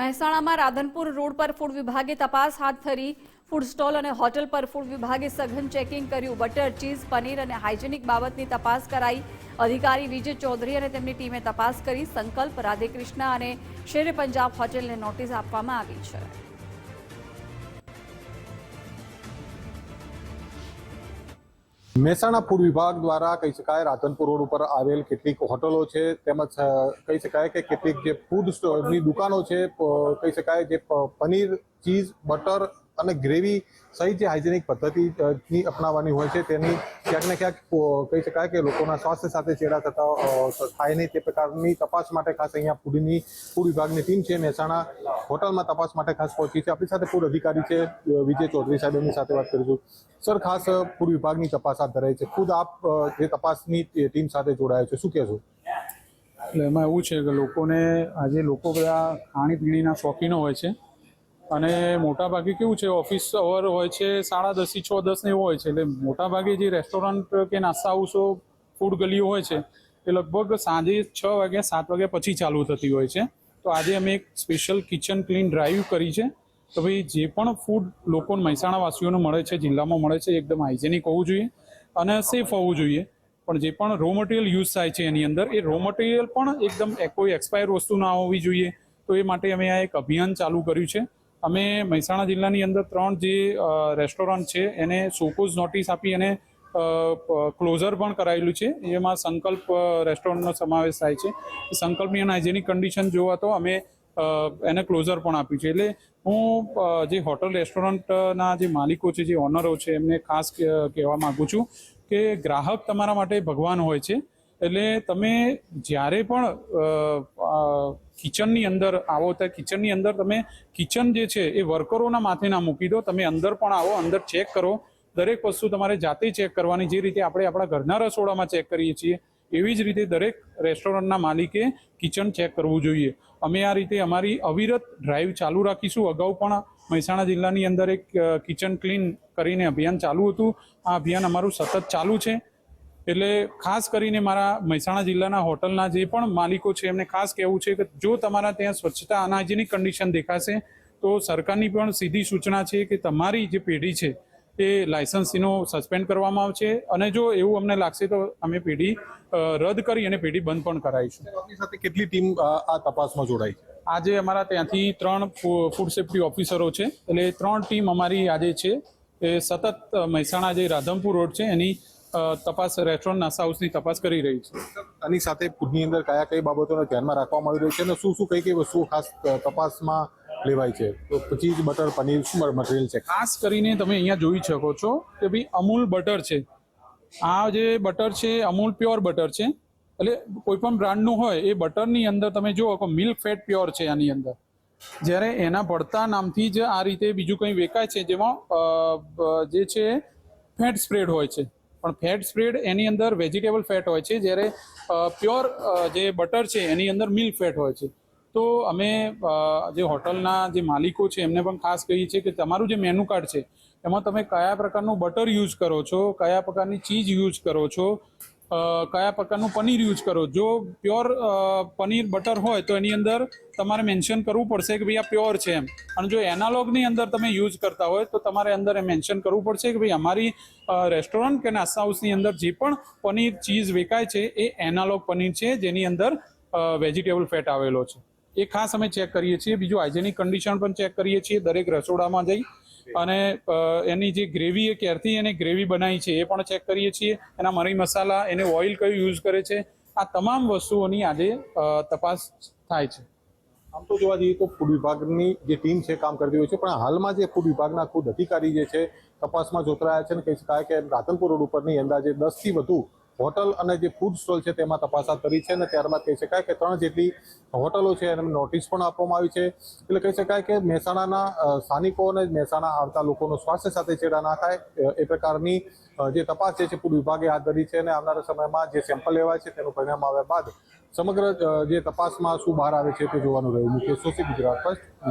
મહેસાણામાં રાધનપુર રોડ પર ફૂડ વિભાગે તપાસ હાથ ધરી. ફૂડ સ્ટોલ અને હોટલ પર ફૂડ વિભાગે સઘન ચેકિંગ કર્યું. બટર, ચીઝ, પનીર અને હાઇજેનિક બાબતની તપાસ કરાઈ. અધિકારી વિજય ચૌધરી અને તેમની ટીમે તપાસ કરી. સંકલ્પ રાધેકૃષ્ણ અને શેર પંજાબ હોટેલને નોટિસ આપવામાં આવી છે. મહેસાણા ફૂડ વિભાગ દ્વારા કહી શકાય રાધનપુર રોડ ઉપર આવેલ કેટલીક હોટલો છે, તેમજ કહી શકાય કે કેટલીક જે ફૂડ સ્ટોરની દુકાનો છે કહી શકાય જે પનીર, ચીઝ, બટર અને ગ્રેવી સહિત જે હાઇજેનિક પદ્ધતિ અપનાવવાની હોય છે, તેની ક્યાંક ને ક્યાંક કહી શકાય કે લોકોના સ્વાસ્થ્ય સાથે ચેડા થતા થાય નહીં, તે પ્રકારની તપાસ માટે ખાસ અહીંયા ફૂડની ફૂડ વિભાગની ટીમ છે, મહેસાણા હોટલમાં તપાસ માટે ખાસ પહોંચી છે. આપણી સાથે ફૂડ અધિકારી છે વિજય ચૌધરી સાહેબ, એમની સાથે વાત કરીશું. સર, ખાસ પૂર વિભાગની તપાસ હાથ ધરાઈ છે. ખુદ આપ જે તપાસની ટીમ સાથે જોડાયા છે, શું કહેશો? એટલે એમાં એવું છે કે લોકોને, આજે લોકો બધા ખાણીપીણીના શોખીનો હોય છે અને મોટાભાગે કેવું છે, ઓફિસ અવર હોય છે, સાડા દસથી છ દસ ને એવું હોય છે. એટલે મોટાભાગે જે રેસ્ટોરન્ટ કે નાસ્તા હાઉસો, ફૂડ ગલીઓ હોય છે, એ લગભગ સાંજે છ વાગ્યા, સાત વાગ્યા પછી ચાલુ થતી હોય છે. તો આજે અમે એક સ્પેશિયલ કિચન ક્લીન ડ્રાઈવ કરી છે. તો ભાઈ, જે પણ ફૂડ લોકો મહેસાણાવાસીઓને મળે છે, જિલ્લામાં મળે છે એકદમ હાઇજેનિક હોવું જોઈએ અને સેફ હોવું જોઈએ. પણ જે પણ રો મટીરિયલ યુઝ થાય છે એની અંદર, એ રો મટીરિયલ પણ એકદમ કોઈ એક્સપાયર વસ્તુ ના હોવી જોઈએ. તો એ માટે અમે આ એક અભિયાન ચાલુ કર્યું છે. અમે મહેસાણા જિલ્લાની અંદર ત્રણ જે રેસ્ટોરન્ટ છે, એને સોકોઝ નોટિસ આપી અને ક્લોઝર પણ કરાયેલું છે. એમાં સંકલ્પ રેસ્ટોરન્ટનો સમાવેશ થાય છે. સંકલ્પની અને હાઇજેનિક કન્ડિશન જોવા તો અમે એને ક્લોઝર પણ આપ્યું છે. એટલે હું જે હોટલ રેસ્ટોરન્ટના જે માલિકો છે, જે ઓનરો છે, એમને ખાસ કહેવા માગું છું કે ગ્રાહક તમારા માટે ભગવાન હોય છે. એટલે તમે જ્યારે પણ કિચનની અંદર આવો ત્યારે કિચનની અંદર તમે કિચન જે છે, એ વર્કરોના માથે ના મૂકી દો. તમે અંદર પણ આવો, અંદર ચેક કરો. દરેક વસ્તુ તમારે જાતે ચેક કરવાની, જે રીતે આપણે આપણા ઘરના રસોડામાં ચેક કરીએ છીએ, એવી જ રીતે દરેક રેસ્ટોરન્ટના માલિકે કિચન ચેક કરવું જોઈએ. અમે આ રીતે અમારી અવિરત ડ્રાઈવ ચાલુ રાખીશું. અગાઉ પણ મહેસાણા જિલ્લાની અંદર એક કિચન ક્લીન કરીને અભિયાન ચાલુ હતું. આ અભિયાન અમારું સતત ચાલુ છે. એટલે ખાસ કરીને મારા મહેસાણા જિલ્લાના હોટલના જે પણ માલિકો છે, એમને ખાસ કહેવું છે કે જો તમારા ત્યાં સ્વચ્છતા અનહાઇજેનિક કન્ડિશન દેખાશે, તો સરકારની પણ સીધી સૂચના છે કે તમારી જે પેઢી છે એ લાયસન્સીનો સસ્પેન્ડ કરવામાં આવશે અને જો એવું અમને લાગશે તો અમે પેઢી રદ કરી અને પેઢી બંધ પણ કરાવીશું. આપની સાથે કેટલી ટીમ આ તપાસમાં જોડાઈ છે? આજે અમારા ત્યાંથી ત્રણ ફૂડ સેફ્ટી ઓફિસરો છે. એટલે ત્રણ ટીમ અમારી આજે છે. એ સતત મહેસાણા જે રાધમપુર રોડ છે એની તપાસ રેસ્ટોરન્ટ નાસ્તા હાઉસની તપાસ કરી રહી છે. આની સાથે ફૂડની અંદર કયા કઈ બાબતોને ધ્યાનમાં રાખવામાં આવી રહી છે અને શું શું કઈ કઈ વસ્તુઓ ખાસ તપાસમાં લેવાય છે. તો ચીઝ બટર પનીર શું મટીરિયલ છે. ખાસ કરીને તમે અહીંયા જોઈ શકો છો કે ભાઈ અમૂલ બટર છે. આ જે બટર છે અમૂલ પ્યોર બટર છે. એટલે કોઈ પણ બ્રાન્ડનું હોય એ બટરની અંદર તમે જુઓ કે મિલ્ક ફેટ પ્યોર છે આની અંદર. જ્યારે એના પડતા નામથી જ આ રીતે બીજું કંઈ વેકાય છે, જેમાં જે છે ફેટ સ્પ્રેડ હોય છે. પણ ફેટ સ્પ્રેડ એની અંદર વેજીટેબલ ફેટ હોય છે, જ્યારે પ્યોર જે બટર છે એની અંદર મિલ્ક ફેટ હોય છે. તો અમે જે હોટલના જે માલિકો છે, એમને પણ ખાસ કહીએ છીએ કે તમારું જે મેનુ કાર્ડ છે, એમાં તમે કયા પ્રકારનું બટર યુઝ કરો છો, કયા પ્રકારની ચીઝ યુઝ કરો છો કયા પ્રકારનું પનીર યુઝ કરો. જો પ્યોર પનીર બટર હોય તો એની અંદર તમારે મેન્શન કરવું પડશે કે ભાઈ આ પ્યોર છે એમ. અને જો એનાલોગની અંદર તમે યુઝ કરતા હોય તો તમારે અંદર એ મેન્શન કરવું પડશે કે ભાઈ અમારી રેસ્ટોરન્ટ કે નાસ્તા હાઉસની અંદર જે પણ પનીર ચીઝ વેચાય છે, એ એનાલોગ પનીર છે, જેની અંદર વેજીટેબલ ફેટ આવેલો છે. એ ખાસ અમે ચેક કરીએ છીએ. બીજું હાઇજેનિક કન્ડિશન પણ ચેક કરીએ છીએ, દરેક રસોડામાં જઈ. અને એની જે ગ્રેવી એ ક્યારથી એને ગ્રેવી બનાવી છે એ પણ ચેક કરીએ છીએ. એના મરી મસાલા, એને ઓઇલ કયું યુઝ કરે છે, આ તમામ વસ્તુઓની આજે તપાસ થાય છે. આમ તો જોવા જઈએ તો ફૂડ વિભાગની જે ટીમ છે કામ કરતી હોય છે, પણ હાલમાં જે ફૂડ વિભાગના ખુદ અધિકારી જે છે, તપાસમાં જોતરાયા છે ને કહી શકાય કે રાધનપુર રોડ ઉપરની અંદાજે દસથી વધુ હોટલ અને જે ફૂડ સ્ટોલ છે તેમાં તપાસ હાથ ધરી છે અને ત્યારબાદ કહી શકાય કે ત્રણ જેટલી હોટલો છે એને નોટિસ પણ આપવામાં આવી છે. એટલે કહી શકાય કે મહેસાણાના સ્થાનિકો અને મહેસાણા આવતા લોકોનો સ્વાસ્થ્ય સાથે ચેડા ના થાય. એ પ્રકારની જે તપાસ છે ફૂડ વિભાગે હાથ ધરી છે અને આવનારા સમયમાં જે સેમ્પલ લેવાય છે તેનું પરિણામ આવ્યા બાદ સમગ્ર જે તપાસમાં શું બહાર આવે છે તે જોવાનું રહ્યું. મુકેશ સોશી ગુજરાત ફર્સ્ટ